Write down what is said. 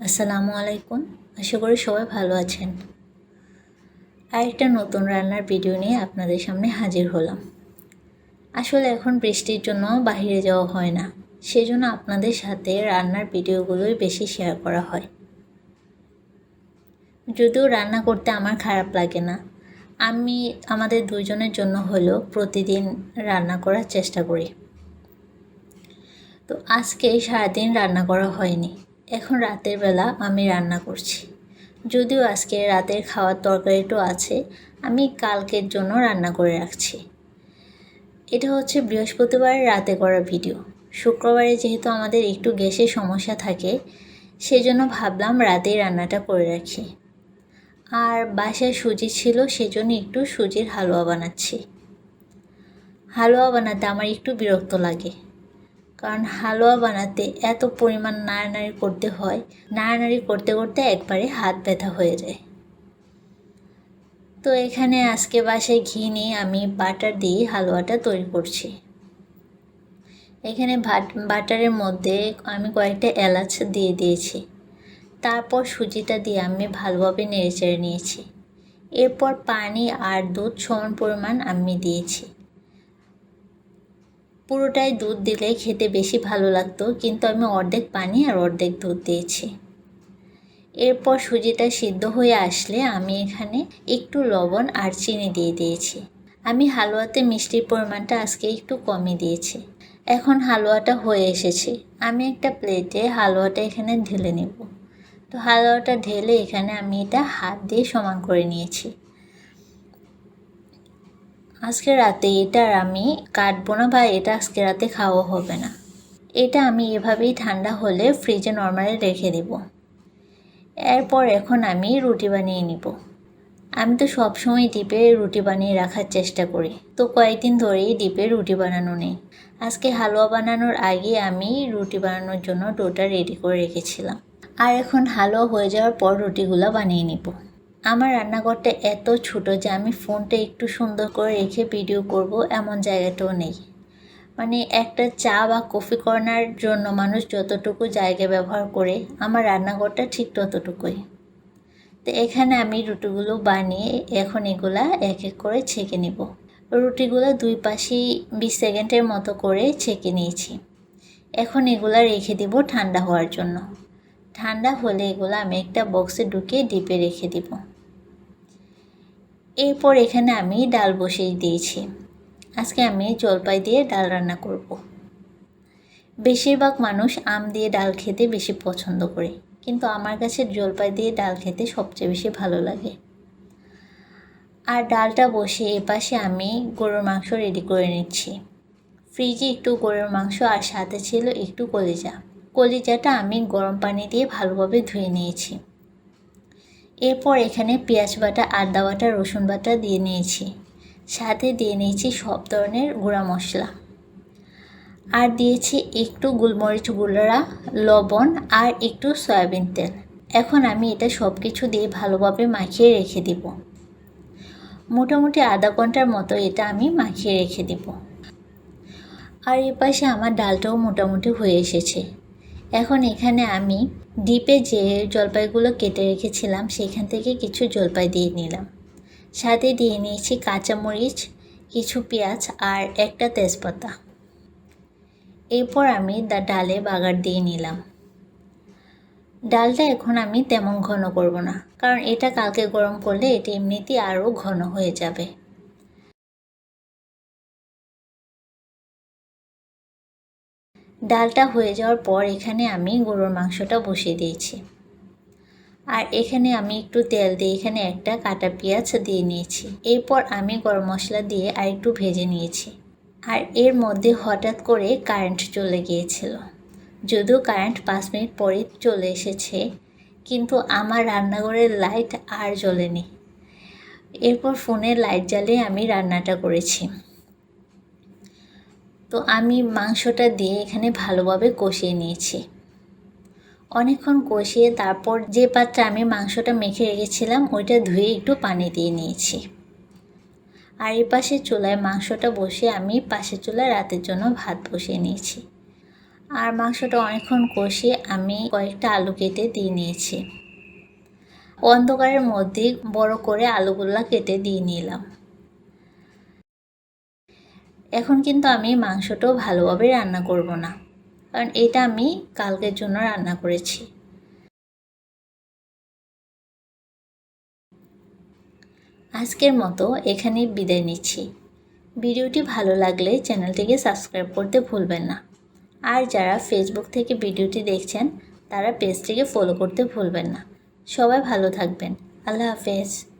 আসসালামু আলাইকুম। আশা করি সবাই ভালো আছেন। আরেকটা নতুন রান্নার ভিডিও নিয়ে আপনাদের সামনে হাজির হলাম। আসলে এখন বৃষ্টির জন্য বাইরে যাওয়া হয় না, সেজন্য আপনাদের সাথে রান্নার ভিডিওগুলোই বেশি শেয়ার করা হয়। যদিও রান্না করতে আমার খারাপ লাগে না, আমি আমাদের দুজনের জন্য হলেও প্রতিদিন রান্না করার চেষ্টা করি। তো আজকে সারাদিন রান্না করা হয়নি। এখন রাতের বেলা আমি রান্না করছি। যদিও আজকে রাতের খাওয়ার তরকারিটাও আছে, আমি কালকের জন্য রান্না করে রাখছি। এটা হচ্ছে বৃহস্পতিবার রাতে করা ভিডিও। শুক্রবারে যেহেতু আমাদের একটু গ্যাসের সমস্যা থাকে, সেজন্য ভাবলাম রাতেই রান্নাটা করে রাখি। আর বাসায় সুজি ছিল, সেজন্য একটু সুজির হালুয়া বানাচ্ছি। হালুয়া বানাতে আমার একটু বিরক্ত লাগে। কারণ হালুয়া বানাতে এত পরিমাণ নাড়ানাড়ি করতে হয়। নাড়ানাড়ি করতে করতে একবারে হাত ব্যথা হয়ে যায়। তো এখানে আজকে বাসায় ঘি নিয়ে আমি বাটার দিয়ে হালুয়াটা তৈরি করছি। এখানে বাটারের মধ্যে আমি কয়েকটা এলাচ দিয়ে দিয়েছি। তারপর সুজিটা দিয়ে আমি ভালোভাবে নেড়েচেড়ে নিয়েছি। এরপর পানি আর দুধ সমান পরিমাণ আমি দিয়েছি। পুরোটাই দুধ দিলে খেতে বেশি ভালো লাগতো, কিন্তু আমি অর্ধেক পানি আর অর্ধেক দুধ দিয়েছি। এরপর সুজিটা সিদ্ধ হয়ে আসলে আমি এখানে একটু লবণ আর চিনি দিয়ে দিয়েছি। আমি হালুয়াতে মিষ্টির পরিমাণটা আজকে একটু কমই দিয়েছি। এখন হালুয়াটা হয়ে এসেছে। আমি একটা প্লেটে হালুয়াটা এখানে ঢেলে নেব। তো হালুয়াটা ঢেলে এখানে আমি এটা হাত দিয়ে সমান করে নিয়েছি। আজকে রাতে এটা আর আমি কাটবো না বা এটা আজকে রাতে খাওয়া হবে না। এটা আমি এভাবেই ঠান্ডা হলে ফ্রিজে নর্মালি রেখে দেব। এরপর এখন আমি রুটি বানিয়ে নিব। আমি তো সবসময় ডিপে রুটি বানিয়ে রাখার চেষ্টা করি। তো কয়েকদিন ধরেই ডিপে রুটি বানানো নেই। আজকে হালুয়া বানানোর আগে আমি রুটি বানানোর জন্য ডোটা রেডি করে রেখেছিলাম। আর এখন হালুয়া হয়ে যাওয়ার পর রুটিগুলো বানিয়ে নিব। আমার রান্নাঘরটা এত ছোট যে আমি ফোনটা একটু সুন্দর করে রেখে ভিডিও করব, এমন জায়গাটাও নেই। মানে একটা চা বা কফি করানোর জন্য মানুষ যতটুকু জায়গা ব্যবহার করে, আমার রান্নাঘরটা ঠিক ততটুকুই। তো এখানে আমি রুটিগুলো বানিয়ে এখন এগুলা এক এক করে ছেঁকে নিব। রুটিগুলো দুই পাশেই বিশ সেকেন্ডের মতো করে ছেঁকে নিয়েছি। এখন এগুলা রেখে দিব ঠান্ডা হওয়ার জন্য। ঠান্ডা হলে এগুলো আমি একটা বক্সে ঢুকিয়ে ডিপে রেখে দিব। এরপর এখানে আমি ডাল বসিয়ে দিয়েছি। আজকে আমি জলপাই দিয়ে ডাল রান্না করব। বেশিরভাগ মানুষ আম দিয়ে ডাল খেতে বেশি পছন্দ করে, কিন্তু আমার কাছে জলপাই দিয়ে ডাল খেতে সবচেয়ে বেশি ভালো লাগে। আর ডালটা বসে এপাশে আমি গরুর মাংস রেডি করে নিচ্ছি। ফ্রিজে একটু গরুর মাংস আর সাথে ছিল একটু কলিজা। কলিজাটা আমি গরম পানি দিয়ে ভালোভাবে ধুয়ে নিয়েছি। এরপর এখানে পেঁয়াজ বাটা, আদা বাটা, রসুন বাটা দিয়ে নিয়েছি। সাথে দিয়ে নিয়েছি সব ধরনের গুঁড়া মশলা। আর দিয়েছি একটু গোলমরিচ গুঁড়া, লবণ আর একটু সয়াবিন তেল। এখন আমি এটা সব কিছু দিয়ে ভালোভাবে মাখিয়ে রেখে দিব। মোটামুটি আধা ঘণ্টার মতো এটা আমি মাখিয়ে রেখে দিব। আর এ পাশে আমার ডালটাও মোটামুটি হয়ে এসেছে। এখন এখানে আমি ডিপে যে জলপাইগুলো কেটে রেখেছিলাম, সেখান থেকে কিছু জলপাই দিয়ে নিলাম। সাথে দিয়ে নিয়েছি কাঁচামরিচ, কিছু পেঁয়াজ আর একটা তেজপাতা। এরপর আমি দা, ডালে বাগার দিয়ে নিলাম। ডালটা এখন আমি তেমন ঘন করব না, কারণ এটা কালকে গরম করলে এটা এমনিতেই আরও ঘন হয়ে যাবে। ডালটা হয়ে যাওয়ার পর এখানে আমি গরুর মাংসটা বসিয়ে দিয়েছি। আর এখানে আমি একটু তেল দিয়ে এখানে একটা কাটা পেঁয়াজ দিয়ে নিয়েছি। এরপর আমি গরম মশলা দিয়ে আর একটু ভেজে নিয়েছি। আর এর মধ্যে হঠাৎ করে কারেন্ট চলে গিয়েছিল। যদিও কারেন্ট পাঁচ মিনিট পরে চলে এসেছে, কিন্তু আমার রান্নাঘরের লাইট আর জ্বলেনি। এরপর ফোনের লাইট জ্বালিয়ে আমি রান্নাটা করেছি। তো আমি মাংসটা দিয়ে এখানে ভালোভাবে কষিয়ে নিয়েছি। অনেকক্ষণ কষিয়ে তারপর যে পাত্রে আমি মাংসটা মেখে রেখেছিলাম, ওইটা ধুয়ে একটু পানি দিয়ে নিয়েছি। আর এই পাশে চুলায় মাংসটা বসিয়ে আমি পাশের চুলায় রাতের জন্য ভাত বসিয়ে নিয়েছি। আর মাংসটা অনেকক্ষণ কষিয়ে আমি কয়েকটা আলু কেটে দিয়ে নিয়েছি। অন্ধকারের মধ্যে বড় করে আলুগুলা কেটে দিয়ে নিলাম। এখন কিন্তু আমি মাংসটাও ভালোভাবে রান্না করব না। কারণ এটা আমি কালকের জন্য রান্না করেছি। আজকের মতো এখানেই বিদায় নিচ্ছি। ভিডিওটি ভালো লাগলে চ্যানেলটিকে সাবস্ক্রাইব করতে ভুলবেন না। আর যারা ফেসবুক থেকে ভিডিওটি দেখছেন, তারা পেজটিকে ফলো করতে ভুলবেন না। সবাই ভালো থাকবেন। আল্লাহ হাফেজ।